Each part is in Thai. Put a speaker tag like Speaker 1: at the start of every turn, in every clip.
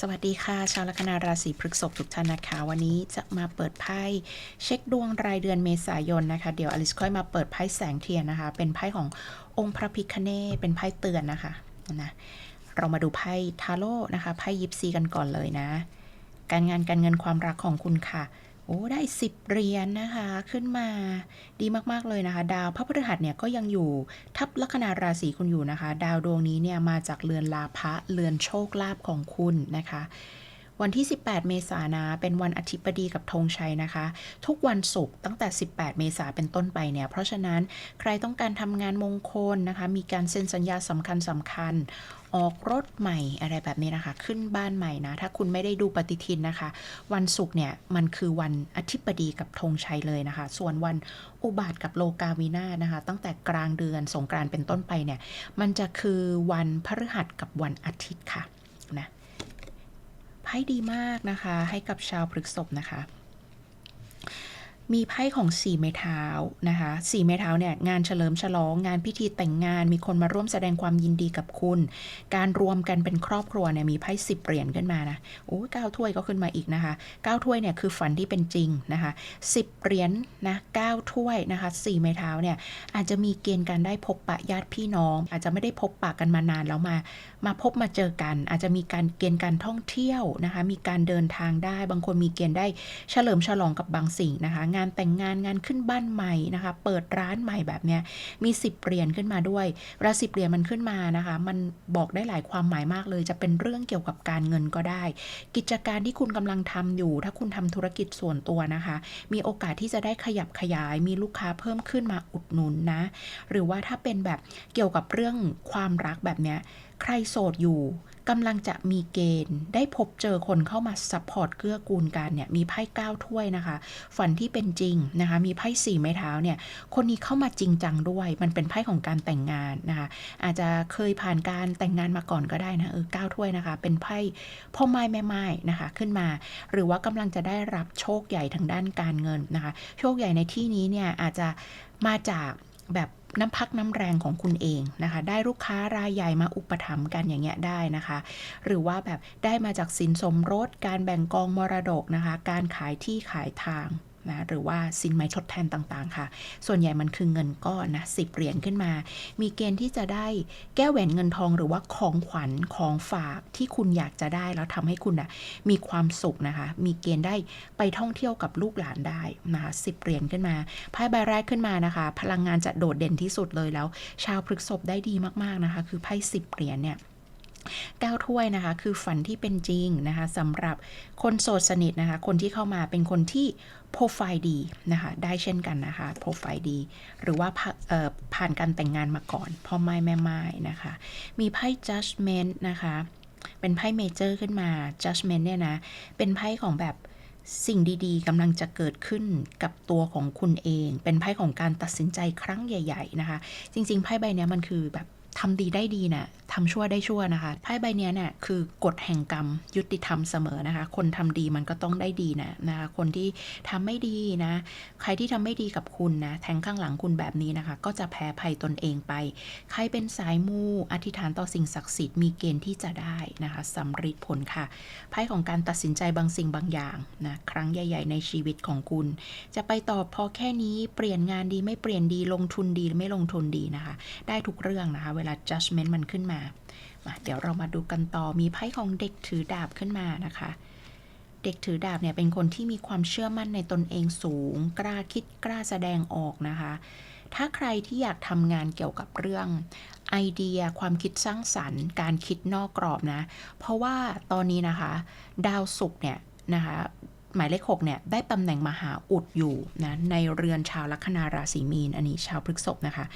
Speaker 1: สวัสดีค่ะ ชาวลัคนาราศีพฤษภทุกท่านนะคะ วันนี้จะมาเปิดไพ่เช็คดวงรายเดือนเมษายนนะคะ เดี๋ยวอลิสค่อยมาเปิดไพ่แสงเทียนนะคะ เป็นไพ่ขององค์พระพิคเนเป็นไพ่เตือนนะคะนะเรามาดูไพ่ทาโร่นะคะไพ่ยิปซีกันก่อนเลยนะ การงานการเงินความรักของคุณค่ะ โอ้ได้สิบเหรียญนะคะ ขึ้นมาดีมากๆเลยนะคะ ดาวพระพฤหัสเนี่ยก็ยังอยู่ทับลัคนาราศีคุณอยู่นะคะ ดาวดวงนี้เนี่ยมาจากเรือนลาภะเรือนโชคลาภของคุณนะคะ วันที่ 18 เมษายนะเป็นวันอาทิตย์ดีกับธงชัยนะคะ ทุกวันศุกร์ตั้งแต่ 18 เมษายนเป็นต้นไปเนี่ย เพราะฉะนั้นใครต้องการทำงานมงคลนะคะ มีการเซ็นสัญญาสำคัญสำคัญ ออกรถใหม่อะไรแบบนี้นะคะ ขึ้นบ้านใหม่นะ ถ้าคุณไม่ได้ดูปฏิทินนะคะ วันศุกร์เนี่ย มันคือวันอาทิตย์ดีกับธงชัยเลยนะคะ ส่วนวันอุบาทกับโลกาวินาศนะคะ ตั้งแต่กลางเดือนสงกรานเป็นต้นไปเนี่ย มันจะคือวันพฤหัสกับวันอาทิตย์ค่ะ ไพ่ดีมากนะคะ ให้กับชาวพฤกษภนะคะ มีไพ่ของสี่ไม้เท้านะคะสี่ไม้เท้าเนี่ยงานเฉลิมฉลองงานพิธีแต่งงานมีคนมาร่วมแสดงความยินดีกับคุณ การรวมกันเป็นครอบครัวเนี่ยมีไพ่สิบเหรียญขึ้นมานะโอ้เก้าถ้วยก็ขึ้นมาอีกนะคะเก้าถ้วยเนี่ยคือฝันที่เป็นจริงนะคะสิบเหรียญนะเก้าถ้วยนะคะสี่ไม้เท้าเนี่ยอาจจะมีเกณฑ์การได้พบปะญาติพี่น้อง อาจจะไม่ได้พบปะกันมานานแล้วมา มาพบมาเจอกัน อาจจะมีการเกณฑ์การท่องเที่ยวนะคะมีการเดินทางได้ บางคนมีเกณฑ์ได้เฉลิมฉลองกับบางสิ่งนะคะงานแต่งงานงานขึ้นบ้านใหม่นะคะ เปิดร้านใหม่แบบเนี้ยมี 10เหรียญขึ้นมาด้วยเวลาสิบเหรียญมันขึ้นมานะคะ มันบอกได้หลายความหมายมากเลย จะเป็นเรื่องเกี่ยวกับการเงินก็ได้ กิจการที่คุณกำลังทำอยู่ ถ้าคุณทำธุรกิจส่วนตัวนะคะ มีโอกาสที่จะได้ขยับขยาย มีลูกค้าเพิ่มขึ้นมาอุดหนุนนะ หรือว่าถ้าเป็นแบบเกี่ยวกับเรื่องความรักแบบเนี้ยใครโสดอยู่ กำลังจะมีเกณฑ์ได้พบเจอคนเข้ามาซัพพอร์ตเกื้อกูลกันเนี่ยมีไพ่เก้าถ้วยนะคะ ฝันที่เป็นจริงนะคะมีไพ่สี่ไม้เท้าเนี่ยคนนี้เข้ามาจริงจังด้วย มันเป็นไพ่ของการแต่งงานนะคะอาจจะเคยผ่านการแต่งงานมาก่อนก็ได้นะเออเก้าถ้วยนะคะ เป็นไพ่พ่อไม้แม่ไม้นะคะขึ้นมา หรือว่ากำลังจะได้รับโชคใหญ่ทางด้านการเงินนะคะ โชคใหญ่ในที่นี้เนี่ยอาจจะมาจากแบบ น้ำพักน้ำแรงของคุณเองนะคะ ได้ลูกค้ารายใหญ่มาอุปถัมภ์กันอย่างเงี้ยได้นะคะ หรือว่าแบบได้มาจากสินสมรส การแบ่งกองมรดกนะคะ การขายที่ขายทาง นะหรือว่าสินไหมทดแทนต่างๆ ค่ะ ส่วนใหญ่มันคือเงินก้อนนะสิบเหรียญขึ้นมา มีเกณฑ์ที่จะได้แก้วแหวนเงินทองหรือว่าของขวัญของฝากที่คุณอยากจะได้แล้วทำให้คุณนะมีความสุขนะคะ มีเกณฑ์ได้ไปท่องเที่ยวกับลูกหลานได้นะคะสิบเหรียญขึ้นมาไพ่ใบแรกขึ้นมานะคะ พลังงานจะโดดเด่นที่สุดเลยแล้ว ชาวพฤษภได้ดีมากๆนะคะ คือไพ่สิบเหรียญเนี่ย เก้าถ้วยนะคะ คือฝันที่เป็นจริงนะคะสำหรับคนโสดสนิทนะคะ คนที่เข้ามาเป็นคนที่โปรไฟล์ดีนะคะ ได้เช่นกันนะคะ โปรไฟล์ดี หรือว่าผ่านการแต่งงานมาก่อนพ่อไม้แม่ไม้นะคะ มีไพ่ judgment นะคะ เป็นไพ่เมเจอร์ขึ้นมา judgment เนี่ยนะ เป็นไพ่ของแบบสิ่งดีๆกำลังจะเกิดขึ้นกับตัวของคุณเอง เป็นไพ่ของการตัดสินใจครั้งใหญ่ ๆ นะคะ จริง ๆ ไพ่ใบเนี้ยมันคือแบบทำดีได้ดีนะ่ะทำชั่วได้ชั่วนะคะไพ่ใบนี้เนี่ยคือกฎแห่งกรรมยุติธรรมเสมอนะคะ คนทำดีมันก็ต้องได้ดีนะนะคะคนที่ทำไม่ดีนะ ใครที่ทำไม่ดีกับคุณนะแทงข้างหลังคุณแบบนี้นะคะ ก็จะแพ้ภัยตนเองไป ใครเป็นสายมูอธิษฐานต่อสิ่งศักดิ์สิทธิ์มีเกณฑ์ที่จะได้นะคะสำฤทธิ์ผลค่ะไพ่ของการตัดสินใจบางสิ่งบางอย่างนะครั้งใหญ่ ๆ ในชีวิตของคุณ จะไปต่อพอแค่นี้เปลี่ยนงานดีไม่เปลี่ยนดีลงทุนดีไม่ลงทุนดีนะคะ ได้ทุกเรื่องนะคะ เวลา judgment มันขึ้นมามาเดี๋ยวเรามาดูกันต่อมีไพ่ของเด็กถือดาบขึ้นมานะคะ เด็กถือดาบเนี่ยเป็นคนที่มีความเชื่อมั่นในตนเองสูง กล้าคิดกล้าแสดงออกนะคะ ถ้าใครที่อยากทำงานเกี่ยวกับเรื่องไอเดียความคิดสร้างสรรค์ การคิดนอกกรอบนะ เพราะว่าตอนนี้นะคะ ดาวศุกร์เนี่ยนะคะ หมายเลขหกเนี่ยได้ตำแหน่งมหาอุดอยู่นะในเรือนชาวลัคนาราศีมีน อันนี้ชาวพฤษภนะคะ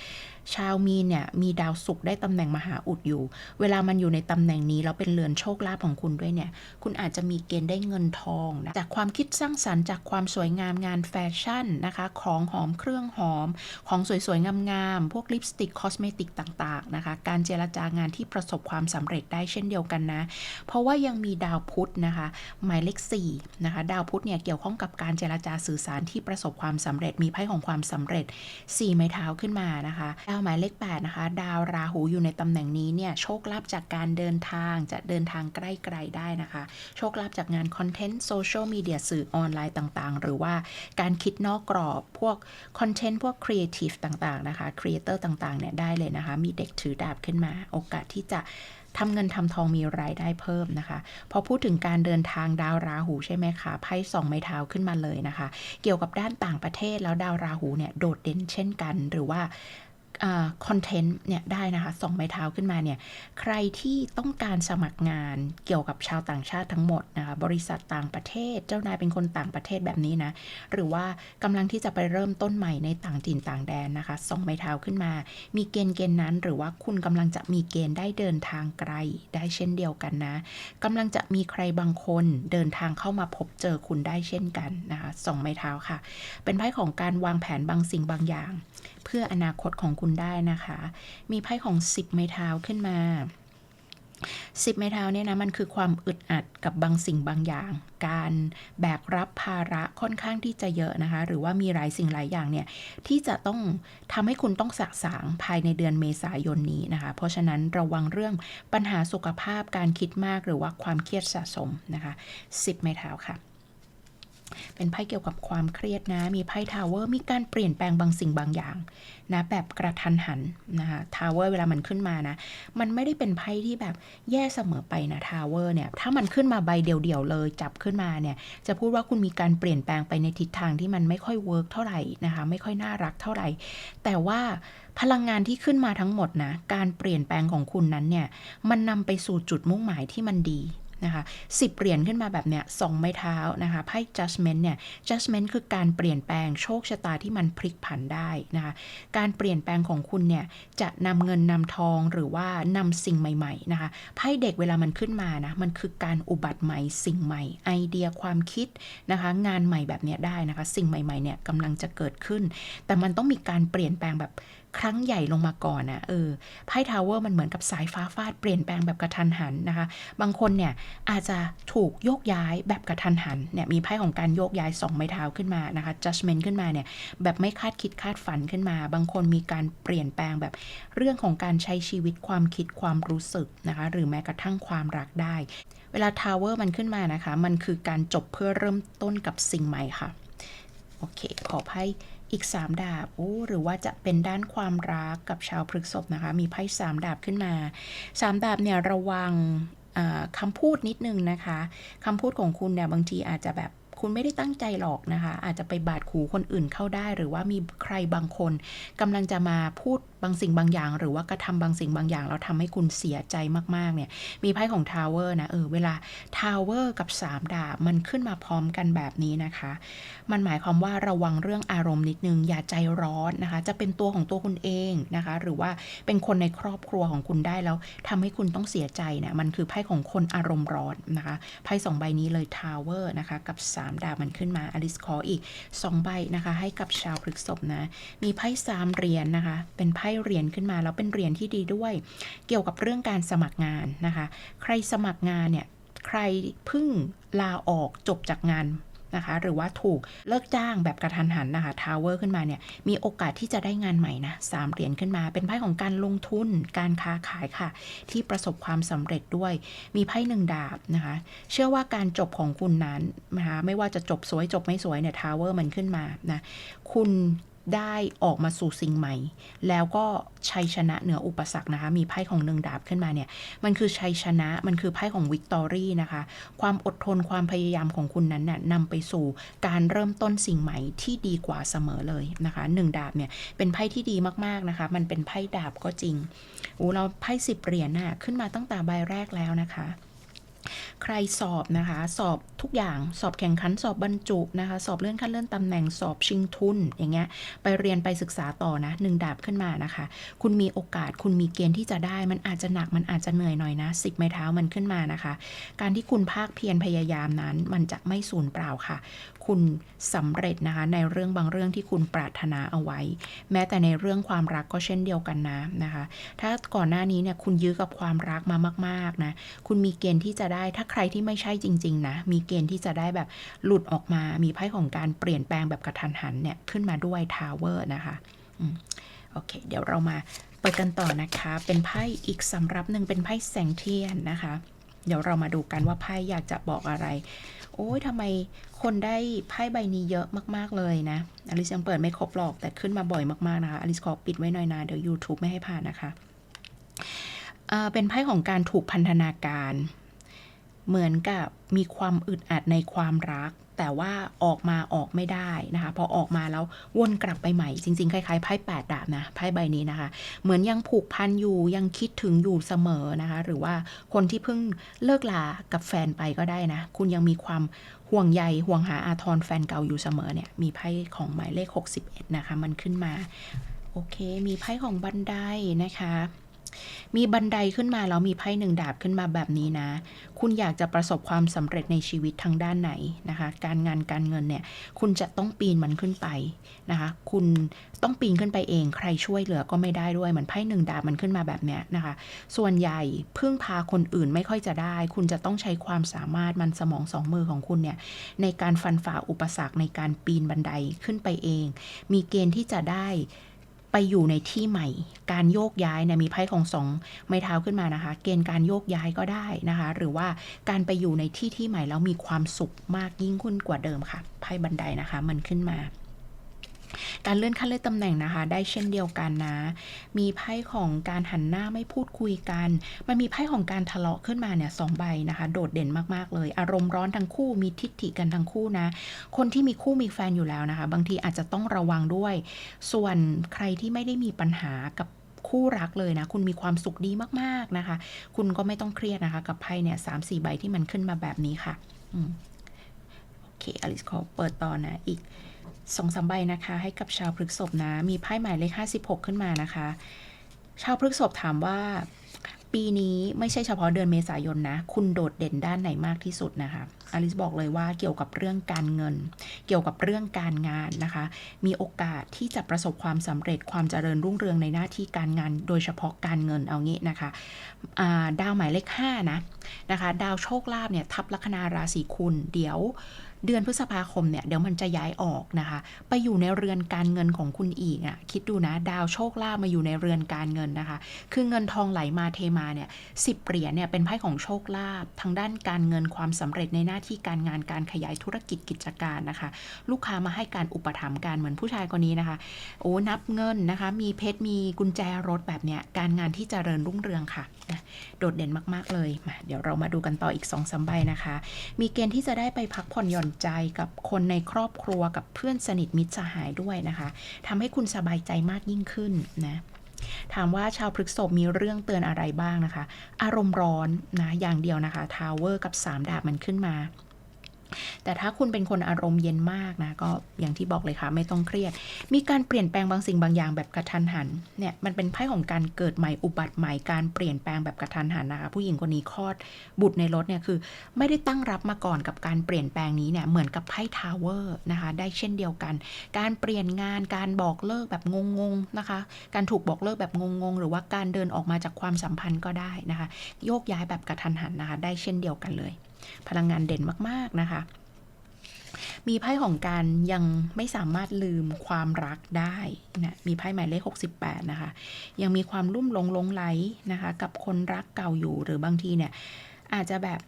Speaker 1: ชาวมีนเนี่ยมีดาวศุกร์ได้ตำแหน่งมหาอุดอยู่ เวลามันอยู่ในตำแหน่งนี้แล้วเป็นเรือนโชคลาภของคุณด้วยเนี่ยคุณอาจจะมีเกณฑ์ได้เงินทองนะจากความคิดสร้างสรรค์จากความสวยงามงานแฟชั่นนะคะของหอมเครื่องหอม ของสวยๆงามๆพวกลิปสติกคอสเมติกต่างๆนะคะการเจรจางานที่ประสบความสำเร็จได้เช่นเดียวกันนะ เพราะว่ายังมีดาวพุธนะคะ หมายเลข4นะคะดาวพุธเนี่ยเกี่ยวข้องกับการเจรจาสื่อสารที่ประสบความสำเร็จมีไพ่ของความสำเร็จ 4 ไม้เท้าขึ้นมานะคะดาวหมายเลข8นะคะ ดาวราหูอยู่ในตำแหน่งนี้เนี่ยโชคลาภจากการเดินทางจะเดินทางใกล้ไกลได้นะคะ โชคลาภจากงานคอนเทนต์โซเชียลมีเดียสื่อออนไลน์ต่างๆ หรือว่าการคิดนอกกรอบพวกคอนเทนต์พวกครีเอทีฟต่างๆนะคะครีเอเตอร์ต่างๆเนี่ยได้เลยนะคะ มีเด็กถือดาบขึ้นมา โอกาสที่จะ ทำเงินทำทองมีรายได้เพิ่มนะคะ พอพูดถึงการเดินทางดาวราหูใช่ไหมคะไพ่สองไม้เท้าขึ้นมาเลยนะคะ เกี่ยวกับด้านต่างประเทศแล้วดาวราหูเนี่ยโดดเด่นเช่นกัน หรือว่า คอนเทนต์เนี่ยได้นะคะสองไม้เท้าขึ้นมาเนี่ยใครที่ต้องการสมัครงานเกี่ยวกับชาวต่างชาติทั้งหมดนะคะบริษัทต่างประเทศ เจ้านายเป็นคนต่างประเทศแบบนี้นะ หรือว่ากำลังที่จะไปเริ่มต้นใหม่ในต่างถิ่นต่างแดนนะคะสองไม้เท้าขึ้นมา มีเกณฑ์เกณฑ์นั้น หรือว่าคุณกำลังจะมีเกณฑ์ได้เดินทางไกลได้เช่นเดียวกันนะกำลังจะมีใครบางคนเดินทางเข้ามาพบเจอคุณได้เช่นกันนะคะสองไม้เท้าค่ะ เป็นไพ่ของการวางแผนบางสิ่งบางอย่าง เพื่ออนาคตของคุณได้นะคะ มีไพ่ของ 10 ไม้เท้าขึ้นมา10ไม้เท้าเนี่ยนะมันคือความอึดอัดกับบางสิ่งบางอย่าง การแบกรับภาระค่อนข้างที่จะเยอะนะคะ หรือว่ามีหลายสิ่งหลายอย่างเนี่ยที่จะต้องทำให้คุณต้องสะสางภายในเดือนเมษายนนี้นะคะ เพราะฉะนั้นระวังเรื่องปัญหาสุขภาพการคิดมากหรือว่าความเครียดสะสมนะคะ10ไม้เท้าค่ะ เป็นไพ่เกี่ยวกับความเครียดนะ มีไพ่ทาวเวอร์มีการเปลี่ยนแปลงบางสิ่งบางอย่างนะแบบกระทันหันนะคะทาวเวอร์เวลามันขึ้นมานะ มันไม่ได้เป็นไพ่ที่แบบแย่เสมอไปนะทาวเวอร์เนี่ยถ้ามันขึ้นมาใบเดียวๆเลย จับขึ้นมาเนี่ยจะพูดว่าคุณมีการเปลี่ยนแปลงไปในทิศทางที่มันไม่ค่อยเวิร์กเท่าไหร่นะคะไม่ค่อยน่ารักเท่าไหร่ แต่ว่าพลังงานที่ขึ้นมาทั้งหมดนะการเปลี่ยนแปลงของคุณนั้นเนี่ยมันนำไปสู่จุดมุ่งหมายที่มันดี นะคะสิบเหรียญขึ้นมาแบบเนี้ยสองไม้เท้านะคะไพ่ judgment เนี่ย judgment คือการเปลี่ยนแปลงโชคชะตาที่มันพลิกผันได้นะคะการเปลี่ยนแปลงของคุณเนี่ยจะนำเงินนำทองหรือว่านำสิ่งใหม่ๆนะคะไพ่เด็กเวลามันขึ้นมานะมันคือการอุบัติใหม่สิ่งใหม่ไอเดียความคิดนะคะงานใหม่แบบเนี้ยได้นะคะสิ่งใหม่ๆเนี่ยกำลังจะเกิดขึ้น แต่มันต้องมีการเปลี่ยนแปลงแบบ ครั้งใหญ่ลงมาก่อนนะเออไพ่ทาวเวอร์มันเหมือนกับสายฟ้าฟาดเปลี่ยนแปลงแบบกระทันหันนะคะ บางคนเนี่ยอาจจะถูกโยกย้ายแบบกระทันหันเนี่ยมีไพ่ของการโยกย้ายสองไม้เท้าขึ้นมานะคะ judgment ขึ้นมาเนี่ยแบบไม่คาดคิดคาดฝันขึ้นมา บางคนมีการเปลี่ยนแปลงแบบเรื่องของการใช้ชีวิตความคิดความรู้สึกนะคะ หรือแม้กระทั่งความรักได้ เวลาทาวเวอร์มันขึ้นมานะคะ มันคือการจบเพื่อเริ่มต้นกับสิ่งใหม่ค่ะ โอเค ขอไพ่ อีก 3 ดาบโอ้หรือว่าจะเป็นด้านความรักกับชาวพฤกษภนะคะ มีไพ่3ดาบขึ้นมา 3 ดาบเนี่ยระวังคำพูดนิดนึงนะคะคำพูดของคุณเนี่ยบางทีอาจจะแบบคุณไม่ได้ตั้งใจหรอกนะคะ อาจจะไปบาดขู่คนอื่นเข้าได้ หรือว่ามีใครบางคนกำลังจะมาพูดบางสิ่งบางอย่าง หรือว่ากระทำบางสิ่งบางอย่างแล้วทำให้คุณเสียใจมากๆเนี่ยมีไพ่ของทาวเวอร์นะเออเวลาทาวเวอร์กับ3ดาบมันขึ้นมาพร้อมกันแบบนี้นะคะ มันหมายความว่าระวังเรื่องอารมณ์นิดนึง อย่าใจร้อนนะคะ จะเป็นตัวของตัวคุณเองนะคะ หรือว่าเป็นคนในครอบครัวของคุณได้แล้วทำให้คุณต้องเสียใจเนี่ยมันคือไพ่ของคนอารมณ์ร้อนนะคะไพ่สองใบนี้เลยทาวเวอร์นะคะกับ 3 ดาบมันขึ้นมาอลิสขออีก 2 ใบนะคะ ให้กับชาวพฤกษภนะมีไพ่สามเหรียญนนะคะ เป็นไพ่เหรียญขึ้นมาแล้วเป็นเหรียญที่ดีด้วย เกี่ยวกับเรื่องการสมัครงานนะคะ ใครสมัครงานเนี่ยใครเพิ่งลาออกจบจากงานนะคะหรือว่าถูกเลิกจ้างแบบกระทันหันนะคะทาวเวอร์ขึ้นมาเนี่ยมีโอกาสที่จะได้งานใหม่นะสามเหรียญขึ้นมา เป็นไพ่ของการลงทุนการค้าขายค่ะ ที่ประสบความสำเร็จด้วย มีไพ่หนึ่งดาบนะคะเชื่อว่าการจบของคุณนั้นนะคะไม่ว่าจะจบสวยจบไม่สวยเนี่ยทาวเวอร์มันขึ้นมานะคุณ ได้ออกมาสู่สิ่งใหม่ แล้วก็ชัยชนะเหนืออุปสรรคนะคะ มีไพ่ของหนึ่งดาบขึ้นมาเนี่ย มันคือชัยชนะ มันคือไพ่ของวิกตอรี่นะคะ ความอดทนความพยายามของคุณนั้นน่ยนำไปสู่การเริ่มต้นสิ่งใหม่ที่ดีกว่าเสมอเลยนะคะหนึ่งดาบเนี่ยเป็นไพ่ที่ดีมากๆนะคะ มันเป็นไพ่ดาบก็จริงโอ้เราไพ่สิบเหรียญน่ะขึ้นมาตั้งแต่ใบแรกแล้วนะคะ ใครสอบนะคะ สอบทุกอย่างสอบแข่งขันสอบบรรจุนะคะ สอบเลื่อนขั้นเลื่อนตำแหน่งสอบชิงทุนอย่างเงี้ยไปเรียนไปศึกษาต่อนะหนึ่งดาบขึ้นมานะคะ คุณมีโอกาสคุณมีเกณฑ์ที่จะได้มันอาจจะหนักมันอาจจะเหนื่อยหน่อยนะสิบไม้เท้ามันขึ้นมานะคะ การที่คุณภาคเพียรพยายามนั้น มันจะไม่สูญเปล่าค่ะ คุณสำเร็จนะคะ ในเรื่องบางเรื่องที่คุณปรารถนาเอาไว้ แม้แต่ในเรื่องความรักก็เช่นเดียวกันนะนะคะ ถ้าก่อนหน้านี้เนี่ยคุณยื้อกับความรักมามาก ๆนะคุณมีเกณฑ์ที่จะได้ถ้าใครที่ไม่ใช่จริง ๆ นะ มีเกณฑ์ที่จะได้แบบหลุดออกมา มีไพ่ของการเปลี่ยนแปลงแบบกระทันหันเนี่ย ขึ้นมาด้วยทาวเวอร์นะคะโอโอเค เดี๋ยวเรามาเปิดกันต่อนะคะ เป็นไพ่อีกสำรับหนึ่งเป็นไพ่แสงเทียนนะคะ เดี๋ยวเรามาดูกันว่าไพ่อยากจะบอกอะไร โอ้ยทำไมคนได้ไพ่ใบนี้เยอะมากๆเลยนะ อลิซยังเปิดไม่ครบหรอก แต่ขึ้นมาบ่อยมากๆนะคะ อลิซขอปิดไว้หน่อยนะ เดี๋ยว YouTube ไม่ให้ผ่านนะคะเป็นไพ่ของการถูกพันธนาการ เหมือนกับมีความอึดอัดในความรัก แต่ว่าออกมาออกไม่ได้นะคะ พอออกมาแล้ววนกลับไปใหม่ จริง ๆ คล้ายๆไพ่แปดดาบนะไพ่ใบนี้นะคะ เหมือนยังผูกพันอยู่ยังคิดถึงอยู่เสมอนะคะ หรือว่าคนที่เพิ่งเลิกลากับแฟนไปก็ได้นะ คุณยังมีความห่วงใยห่วงหาอาทรแฟนเก่าอยู่เสมอเนี่ย มีไพ่ของหมายเลข 61 นะคะ มันขึ้นมา โอเค มีไพ่ของบันไดนะคะ มีบันไดขึ้นมาแล้วมีไพ่หนึ่งดาบขึ้นมาแบบนี้นะ คุณอยากจะประสบความสำเร็จในชีวิตทางด้านไหนนะคะ การงานการเงินเนี่ย คุณจะต้องปีนมันขึ้นไปนะคะ คุณต้องปีนขึ้นไปเอง ใครช่วยเหลือก็ไม่ได้ด้วย เหมือนไพ่หนึ่งดาบมันขึ้นมาแบบเนี้ยนะคะ ส่วนใหญ่พึ่งพาคนอื่นไม่ค่อยจะได้ คุณจะต้องใช้ความสามารถมันสมองสองมือของคุณเนี่ยในการฟันฝ่าอุปสรรคในการปีนบันไดขึ้นไปเอง มีเกณฑ์ที่จะได้ ไปอยู่ในที่ใหม่ การโยกย้ายเนี่ยมีไพ่ของสองไม้เท้าขึ้นมานะคะ เกณฑ์การโยกย้ายก็ได้นะคะ หรือว่าการไปอยู่ในที่ที่ใหม่แล้วมีความสุขมากยิ่งขึ้นกว่าเดิมค่ะไพ่บันไดนะคะ มันขึ้นมา การเลื่อนขั้นเลื่อนตำแหน่งนะคะ ได้เช่นเดียวกันนะ มีไพ่ของการหันหน้าไม่พูดคุยกัน มันมีไพ่ของการทะเลาะขึ้นมาเนี่ยสองใบนะคะ โดดเด่นมากๆเลย อารมณ์ร้อนทั้งคู่มีทิฐิกันทั้งคู่นะ คนที่มีคู่มีแฟนอยู่แล้วนะคะ บางทีอาจจะต้องระวังด้วย ส่วนใครที่ไม่ได้มีปัญหากับคู่รักเลยนะ คุณมีความสุขดีมากๆนะคะ คุณก็ไม่ต้องเครียดนะคะ กับไพ่เนี่ยสามสี่ใบที่มันขึ้นมาแบบนี้ค่ะ อืมโอเคอลิสขอเปิดต่อนะ อีกสองสามใบนะคะ ให้กับชาวพฤกษภนะ มีไพ่หมายเลขห้าสิบหกขึ้นมานะคะ ชาวพฤกษภถามว่า ปีนี้ไม่ใช่เฉพาะเดือนเมษายนนะ คุณโดดเด่นด้านไหนมากที่สุดนะคะ อลิสบอกเลยว่าเกี่ยวกับเรื่องการเงิน เกี่ยวกับเรื่องการงานนะคะ มีโอกาสที่จะประสบความสำเร็จความเจริญรุ่งเรืองในหน้าที่การงาน โดยเฉพาะการเงินเอางี้นะคะาดาวหมายเลข5นะนะคะ ดาวโชคลาภเนี่ยทับลัคนาราศีคุณ เดี๋ยวเดือนพฤษภาคมเนี่ยเดี๋ยวมันจะย้ายออกนะคะ ไปอยู่ในเรือนการเงินของคุณอีกอะ่ะคิดดูนะ ดาวโชคลาภมาอยู่ในเรือนการเงินนะคะ คือเงินทองไหลมาเทมาเนี่ยสิบเหรียญเนี่ยเป็นไพ่ของโชคลาภทางด้านการเงินความสำเร็จในหน้าที่การงานการขยายธุรกิจกิจการนะคะ ลูกค้ามาให้การอุปถัมภ์การเหมือนผู้ชายคนนี้นะคะ โอ้นับเงินนะคะ มีเพชรมีกุญแจรถแบบเนี้ยการงานที่เจริญรุ่งเรืองค่ะนะโดดเด่นมาก ๆเลยมาเดี๋ยวเรามาดูกันต่ออีก2องสามใบนะคะ มีเกณฑ์ที่จะได้ไปพักผ่อนหย่อนใจกับคนในครอบครัวกับเพื่อนสนิทมิตรสหายด้วยนะคะทำให้คุณสบายใจมากยิ่งขึ้นนะถามว่าชาวพฤกษภมีเรื่องเตือนอะไรบ้างนะคะ อารมณ์ร้อนนะอย่างเดียวนะคะทาวเวอร์กับ 3 ดาบมันขึ้นมา แต่ถ้าคุณเป็นคนอารมณ์เย็นมากนะ ก็อย่างที่บอกเลยค่ะ ไม่ต้องเครียด มีการเปลี่ยนแปลงบางสิ่งบางอย่างแบบกระทันหันเนี่ยมันเป็นไพ่ของการเกิดใหม่อุบัติใหม่การเปลี่ยนแปลงแบบกระทันหันนะคะผู้หญิงคนนี้คลอดบุตรในรถเนี่ยคือ ไม่ได้ตั้งรับมาก่อนกับการเปลี่ยนแปลงนี้เนี่ยเหมือนกับไพ่ทาวเวอร์นะคะได้เช่นเดียวกัน การเปลี่ยนงานการบอกเลิกแบบงงๆนะคะ การถูกบอกเลิกแบบงงๆหรือว่าการเดินออกมาจากความสัมพันธ์ก็ได้นะคะ โยกย้ายแบบกระทันหันนะคะ ได้เช่นเดียวกันเลย พลังงานเด่นมากๆนะคะ มีไพ่ของการยังไม่สามารถลืมความรักได้นะมีไพ่หมายเลข 68 นะคะ ยังมีความลุ่มหลงหลงไหลนะคะ กับคนรักเก่าอยู่หรือบางทีเนี่ย อาจจะแบบ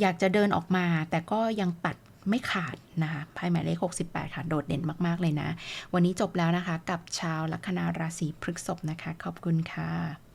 Speaker 1: อยากจะเดินออกมา แต่ก็ยังตัดไม่ขาดนะคะไพ่หมายเลข 68 ค่ะ โดดเด่นมาก ๆ เลยนะ วันนี้จบแล้วนะคะ กับชาวลัคนาราศีพฤษภนะคะ ขอบคุณค่ะ